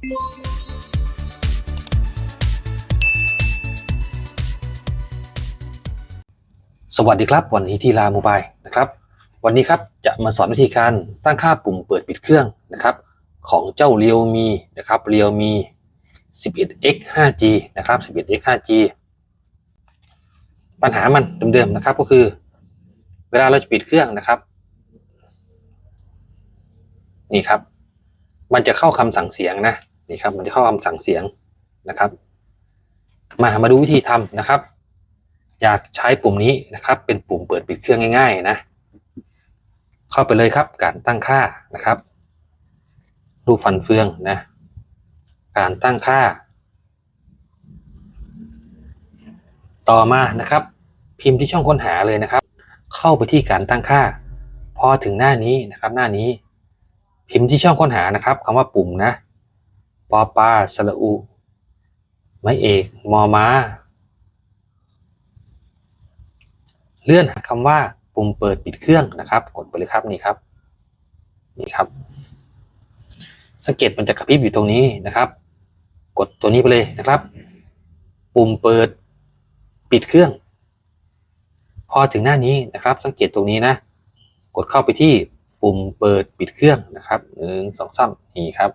สวัสดีครับ วันนี้ที่ลาโมบายนะครับ วันนี้ครับจะมาสอนวิธีการตั้งค่าปุ่มเปิดปิดเครื่องนะครับ ของเจ้า Realme นะครับ Realme 11x 5G นะครับ 11x 5G ปัญหามันเดิมๆนะครับก็คือ เวลาเราจะปิดเครื่องนะครับ นี่ครับ มันจะเข้าคำสั่งเสียงนะ นี่ครับ มันจะเข้าคำสั่งเสียงนะครับ มามาดูวิธีทำนะครับ อยากใช้ปุ่มนี้นะครับ เป็นปุ่มเปิดปิดเครื่องง่าย ๆ นะ เข้าไปเลยครับ การตั้งค่านะครับ รูปฟันเฟืองนะ การตั้งค่า ต่อมานะครับ พิมพ์ที่ช่องค้นหาเลยนะครับ เข้าไปที่การตั้งค่า พอถึงหน้านี้นะครับ หน้านี้ พิมพ์ที่ช่องค้นหานะครับคำว่าปุ่มนะ ปอปลาสระอุ ไม้เอก มอม้าเลื่อนหาคำว่าปุ่มเปิดปิดเครื่องนะครับ กดไปเลยครับนี่ครับ นี่ครับสังเกตมันจะกระพริบอยู่ตรงนี้นะครับ กดตัวนี้ไปเลยนะครับ ปุ่มเปิดปิดเครื่อง พอถึงหน้านี้นะครับ สังเกตตรงนี้นะ กดเข้าไปที่ปุ่มเปิดปิดเครื่องนะครับหนึ่งสองสามนี่ครับ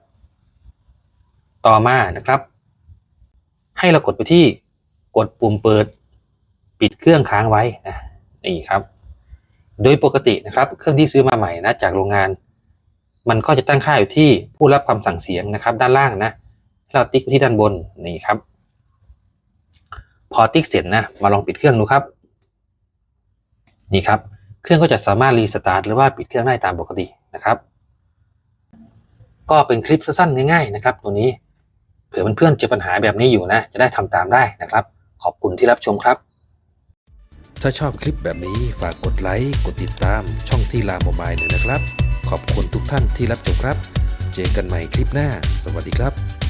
ต่อมานะครับ ให้เรากดไปที่กดปุ่มเปิด ปิดเครื่องค้างไว้นะนี่ครับ โดยปกตินะครับ เครื่องที่ซื้อมาใหม่นะจากโรงงาน มันก็จะตั้งค่าอยู่ที่ผู้รับคำสั่งเสียงนะครับ ด้านล่างนะให้เราติ๊กไปที่ด้านบนนี่ครับ พอติ๊กเสร็จนะมาลองปิดเครื่องดูครับ นี่ครับ เครื่องก็จะสามารถรีสตาร์ทหรือว่าปิดเครื่องได้ตามปกตินะครับ ก็เป็นคลิปสั้นๆง่ายๆนะครับ ตัวนี้ ผื่อเพื่อนๆเจอปัญหาแบบนี้อยู่นะ จะได้ทำตามได้นะครับ ขอบคุณที่รับชมครับถ้าชอบคลิปแบบนี้ฝากกดไลค์ กดติดตามช่องที่ลาโมบายหน่อยนะครับ ขอบคุณทุกท่านที่รับชมครับ เจอกันใหม่คลิปหน้า สวัสดีครับ